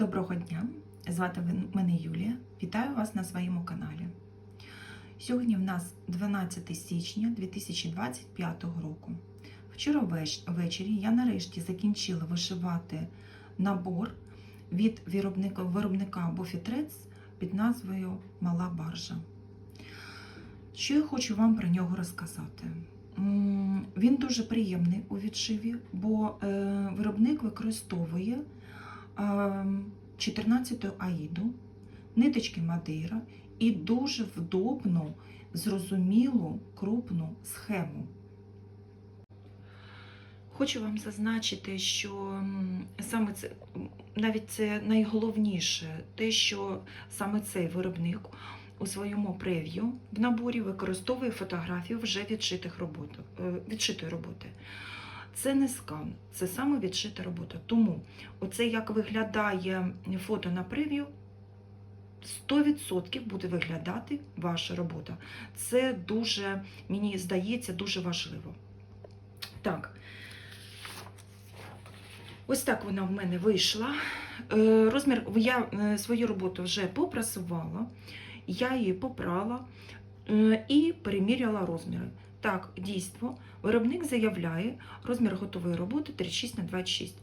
Доброго дня! Звати мене Юлія. Вітаю вас на своєму каналі. Сьогодні в нас 12 січня 2025 року. Вчора ввечері я нарешті закінчила вишивати набор від виробника, виробника Бофітрець під назвою Мала баржа. Що я хочу вам про нього розказати? Він дуже приємний у відшиві, бо е, виробник використовує 14 аїду, ниточки Мадейра і дуже вдобну, зрозумілу крупну схему. Хочу вам зазначити, що саме це навіть це найголовніше, те, що саме цей виробник у своєму прев'ю в наборі використовує фотографію вже відшитих робот, е, відшитої роботи. Це не скан, це саме відшита робота. Тому оце як виглядає фото на прев'ю, 100% буде виглядати ваша робота. Це дуже, мені здається, дуже важливо. Так. Ось так вона в мене вийшла. Е, Розмір, я е, свою роботу вже попрасувала, я її попрала е, і переміряла розміри. Так, дійство, виробник заявляє розмір готової роботи 36 на 26.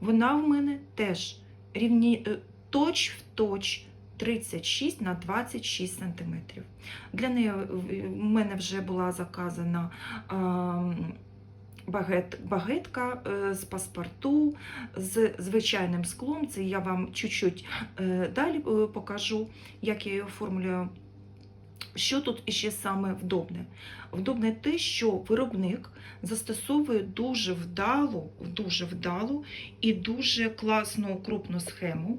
Вона в мене теж рівні, е, точ в точ 36 на 26 см. Для неї е, в мене вже була заказана багет, багетка е, з паспорту, з звичайним склом. Це я вам чуть-чуть е, далі е, покажу, як я її оформлюю. Що тут іще саме вдобне? Вдобне те, що виробник застосовує дуже вдалу, дуже вдалу і дуже класну крупну схему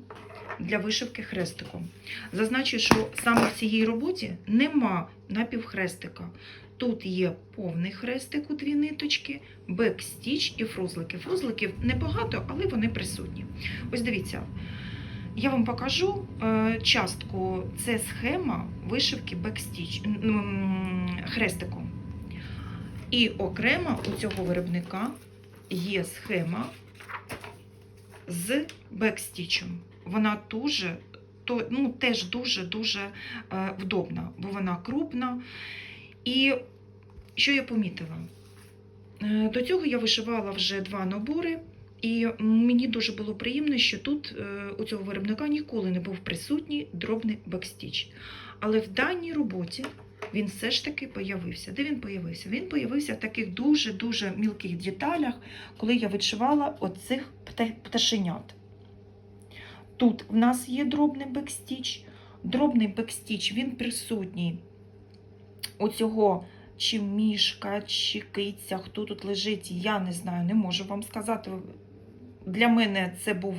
для вишивки хрестиком. Зазначу, що саме в цій роботі нема напівхрестика. Тут є повний хрестик у дві ниточки, бекстіч і фрузлики. Фрузликів небагато, але вони присутні. Ось дивіться, я вам покажу е, частку. Це схема вишивки бекстіч хрестиком. І окремо у цього виробника є схема з бекстічем. Вона дуже, то, ну, теж дуже-дуже е, вдобна, бо вона крупна. І що я помітила? Е, До цього я вишивала вже два набори, і мені дуже було приємно, що тут е, у цього виробника ніколи не був присутній дробний бекстіч. Але в даній роботі він все ж таки появився. Де він появився? Він появився в таких дуже-дуже мілких деталях, коли я вишивала оцих пташенят. Тут в нас є дробний бекстіч. Дробний бекстіч він присутній у цього чи мішка, чи киця, хто тут лежить, я не знаю, не можу вам сказати. Для мене це був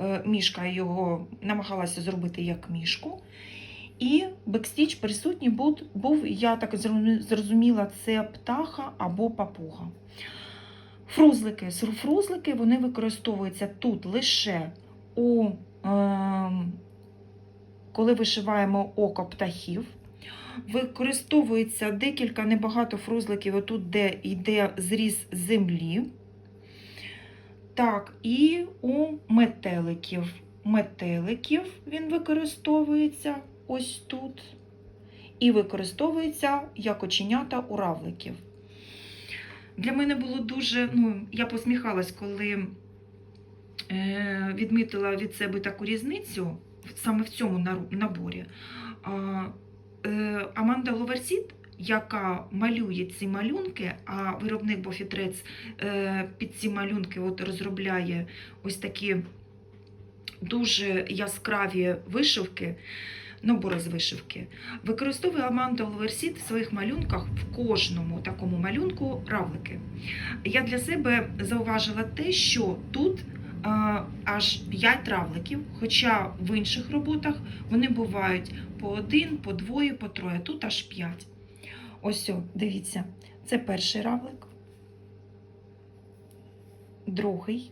е, мішка, його намагалася зробити як мішку. І бекстіч присутній був, був, я так зрозуміла, це птаха або папуга. Фрузлики, фрузлики вони використовуються тут лише у, е, коли вишиваємо око птахів. Використовується декілька небагато фрузликів, отут, де йде зріз землі. Так, і у метеликів. Метеликів він використовується ось тут. І використовується як оченята у равликів. Для мене було дуже, ну, я посміхалась, коли е, відмітила від себе таку різницю саме в цьому наборі. Е, Аманда Ловерсіт, яка малює ці малюнки, а виробник Бофітрець е, під ці малюнки от розробляє ось такі дуже яскраві вишивки, набори з вишивки, використовує Аманда в своїх малюнках в кожному такому малюнку равлики. Я для себе зауважила те, що тут аж 5 равликів, хоча в інших роботах вони бувають по один, по двоє, по троє. Тут аж 5. Ось, дивіться, це перший равлик, другий,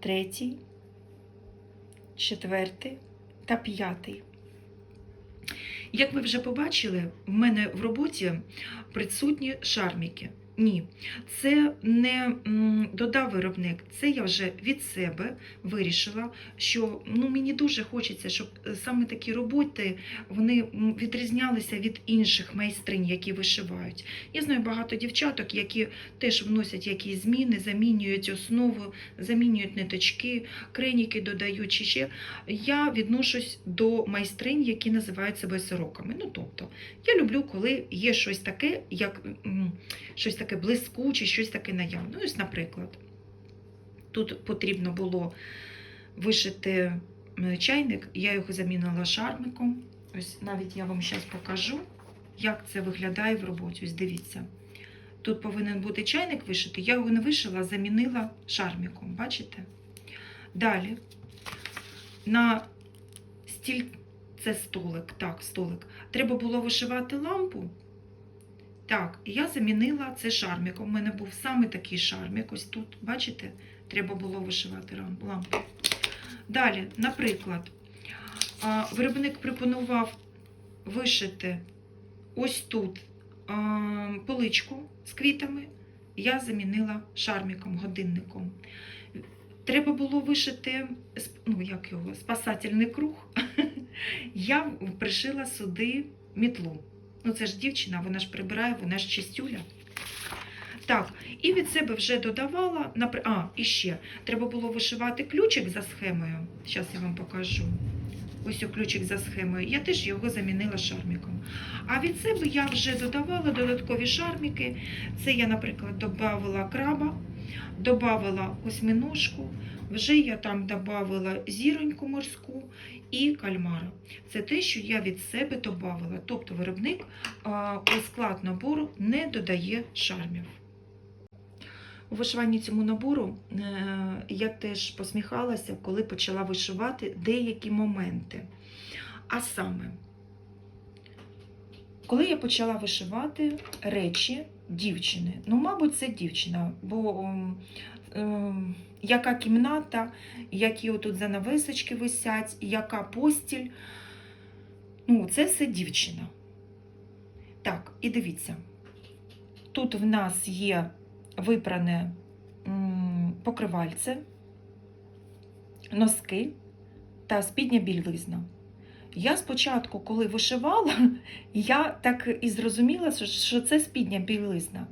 третій, четвертий та п'ятий. Як ви вже побачили, в мене в роботі присутні шарміки. Ні, це не додав виробник, це я вже від себе вирішила, що ну, мені дуже хочеться, щоб е, саме такі роботи вони відрізнялися від інших майстринь, які вишивають. Я знаю багато дівчаток, які теж вносять якісь зміни, замінюють основу, замінюють ниточки, креніки додають чи ще. Я відношусь до майстринь, які називають себе сороками. Ну, тобто, я люблю, коли є щось таке, як щось таке блискуче, щось таке наявне. Ну, ось, наприклад, тут потрібно було вишити чайник, я його замінила шармиком. Ось навіть я вам зараз покажу, як це виглядає в роботі. Ось дивіться. Тут повинен бути чайник вишитий, я його не вишила, замінила шарміком. Бачите? Далі на стіль... це столик, так, столик. Треба було вишивати лампу. Так, я замінила це шарміком. У мене був саме такий шармік. Ось тут, бачите, треба було вишивати лампу. Далі, наприклад, виробник пропонував вишити ось тут поличку з квітами. Я замінила шарміком, годинником. Треба було вишити ну, як його, спасательний круг. Я пришила сюди мітлу. Ну, це ж дівчина, вона ж прибирає, вона ж чистюля. Так, і від себе вже додавала. А, і ще треба було вишивати ключик за схемою. Зараз я вам покажу. Ось ключик за схемою. Я теж його замінила шарміком. А від себе я вже додавала додаткові шарміки. Це я, наприклад, додавала краба, додавала осьминожку, вже я там додавала зіроньку морську і кальмара. Це те, що я від себе додавала. Тобто виробник у склад набору не додає шармів. У вишиванні цьому набору е, я теж посміхалася, коли почала вишивати деякі моменти. А саме, коли я почала вишивати речі дівчини, ну, мабуть, це дівчина, бо ем, яка кімната, які отут занавесочки висять, яка постіль, ну, це все дівчина. Так, і дивіться, тут в нас є випране покривальце, носки та спідня більвизна. Я спочатку, коли вишивала, я так і зрозуміла, що- це спідня білизна.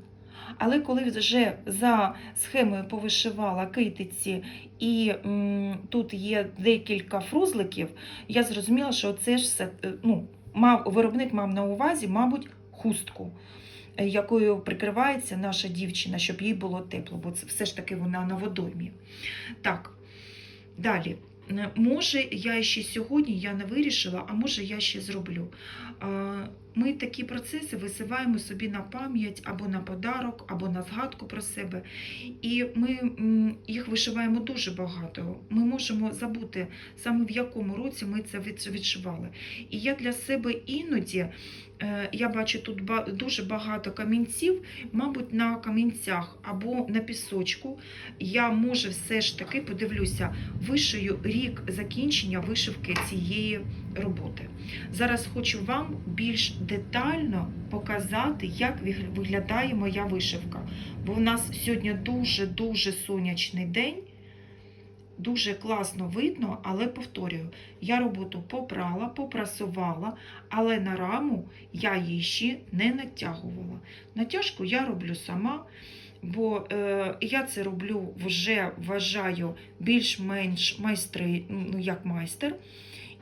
Але коли вже за схемою повишивала китиці і м, тут є декілька фрузликів, я зрозуміла, що це ж все, е, ну, мав, виробник мав на увазі, мабуть, хустку, якою прикривається наша дівчина, щоб їй було тепло, бо це все ж таки вона на водоймі. Так, далі. Е, Може, я ще сьогодні я не вирішила, а може я ще зроблю. Ми такі процеси висиваємо собі на пам'ять або на подарок, або на згадку про себе. І ми їх вишиваємо дуже багато. Ми можемо забути саме в якому році ми це відшивали. І я для себе іноді е, я бачу тут дуже багато камінців, мабуть, на камінцях або на пісочку. Я може все ж таки подивлюся, вишию рік закінчення вишивки цієї роботи. Зараз хочу вам більш детально показати, як виглядає моя вишивка. Бо в нас сьогодні дуже-дуже сонячний день. Дуже класно видно, але повторюю, я роботу попрала, попрасувала, але на раму я її ще не натягувала. Натяжку я роблю сама, бо е, я це роблю вже вважаю більш-менш майстри, ну, як майстер.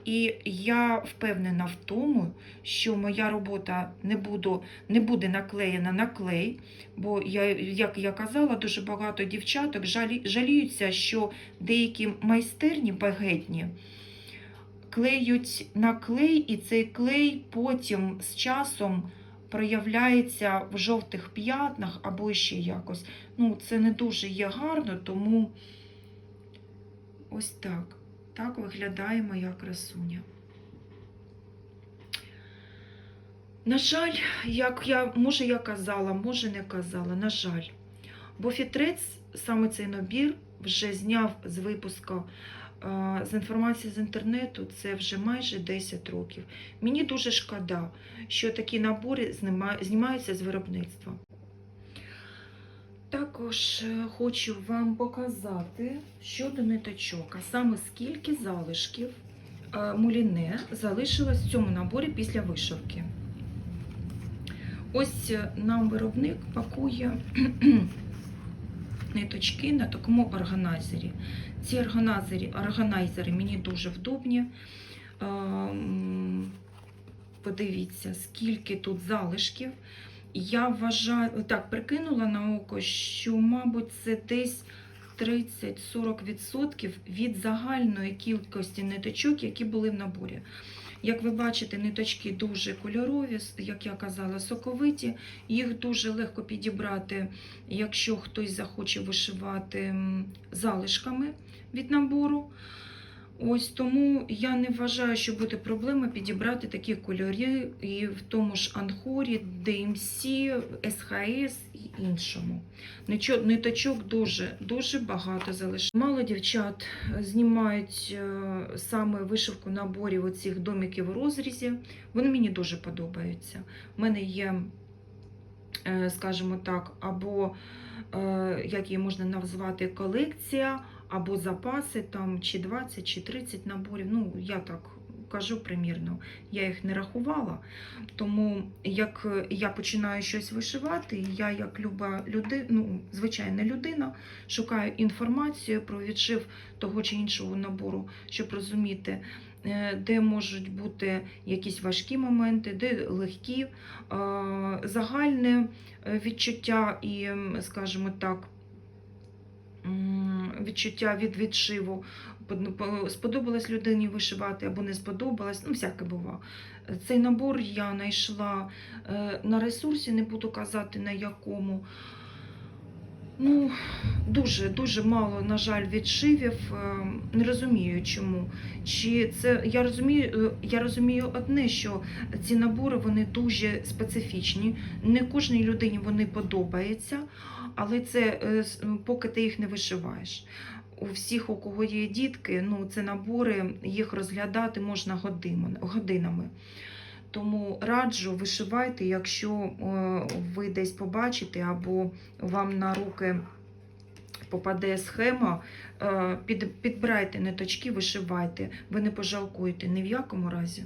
І я впевнена в тому, що моя робота не, буду, не буде наклеєна на клей, бо я, як я казала, дуже багато дівчаток жалі, жаліються, що деякі майстерні багетні клеють на клей, і цей клей потім з часом проявляється в жовтих п'ятнах або ще якось. Ну, це не дуже є гарно, тому ось так. Так виглядає моя красуня. На жаль, як я, може я казала, може не казала, на жаль. Бо фітрець, саме цей набір, вже зняв з випуску з інформації з інтернету, це вже майже 10 років. Мені дуже шкода, що такі набори знімаються з виробництва. Також е, хочу вам показати щодо ниточок, а саме скільки залишків е, муліне залишилось в цьому наборі після вишивки. Ось е, нам виробник пакує ниточки на такому органайзері. Ці органайзери, органайзери мені дуже вдобні. Ем, Подивіться, скільки тут залишків. Я вважаю, так, прикинула на око, що, мабуть, це десь 30-40% від загальної кількості ниточок, які були в наборі. Як ви бачите, ниточки дуже кольорові, як я казала, соковиті. Їх дуже легко підібрати, якщо хтось захоче вишивати залишками від набору. Ось тому я не вважаю, що буде проблема підібрати такі кольори і в тому ж Анхорі, DMC, СХС і іншому. Ниточок дуже, дуже багато залишилось. Мало дівчат знімають е, саме вишивку наборів оцих домиків у розрізі. Вони мені дуже подобаються. У мене є, е, скажімо так, або е, як її можна назвати, колекція або запаси там чи 20, чи 30 наборів. Ну, я так кажу примірно, я їх не рахувала. Тому як я починаю щось вишивати, я як люба людина, ну, звичайна людина, шукаю інформацію про відшив того чи іншого набору, щоб розуміти. е, Де можуть бути якісь важкі моменти, де легкі, е, загальне е, відчуття і, скажімо так, відчуття від відшиву. По- Сподобалось людині вишивати або не сподобалось, ну, всяке бува. Цей набор я знайшла е, на ресурсі, не буду казати на якому. Ну, дуже дуже мало, на жаль, відшивів. Е, Не розумію чому. Чи це я розумію, е, я розумію одне, що ці набори вони дуже специфічні. Не кожній людині вони подобаються, але це е, поки ти їх не вишиваєш. У всіх, у кого є дітки, ну це набори, їх розглядати можна годинами. Тому раджу вишивайте, якщо е, ви десь побачите або вам на руки попаде схема, е, підбирайте ниточки, вишивайте. Ви не пожалкуєте ні в якому разі.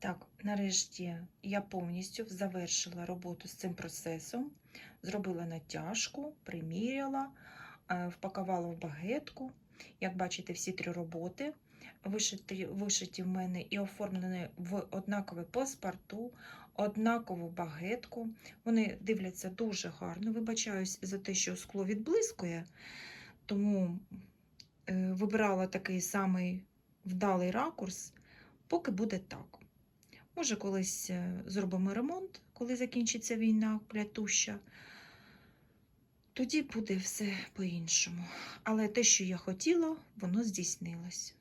Так, нарешті я повністю завершила роботу з цим процесом, зробила натяжку, приміряла, е, впакувала в багетку. Як бачите, всі три роботи вишиті, вишиті в мене і оформлені в однакове паспорту, однакову багетку. Вони дивляться дуже гарно. Вибачаюсь за те, що скло відблискує, тому е, вибирала такий самий вдалий ракурс, поки буде так. Може, колись е, зробимо ремонт, коли закінчиться війна клятуща. Тоді буде все по-іншому. Але те, що я хотіла, воно здійснилось.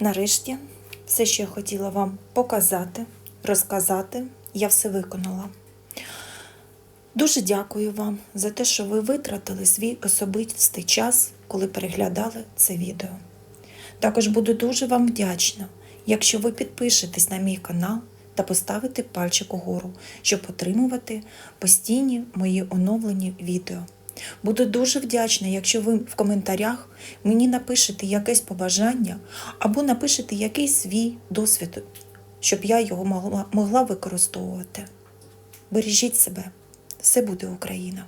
Нарешті, все, що я хотіла вам показати, розказати, я все виконала. Дуже дякую вам за те, що ви витратили свій особистий час, коли переглядали це відео. Також буду дуже вам вдячна, якщо ви підпишетесь на мій канал та поставите пальчик угору, щоб отримувати постійні мої оновлені відео. Буду дуже вдячна, якщо ви в коментарях мені напишете якесь побажання або напишете якийсь свій досвід, щоб я його могла, могла використовувати. Бережіть себе, все буде Україна!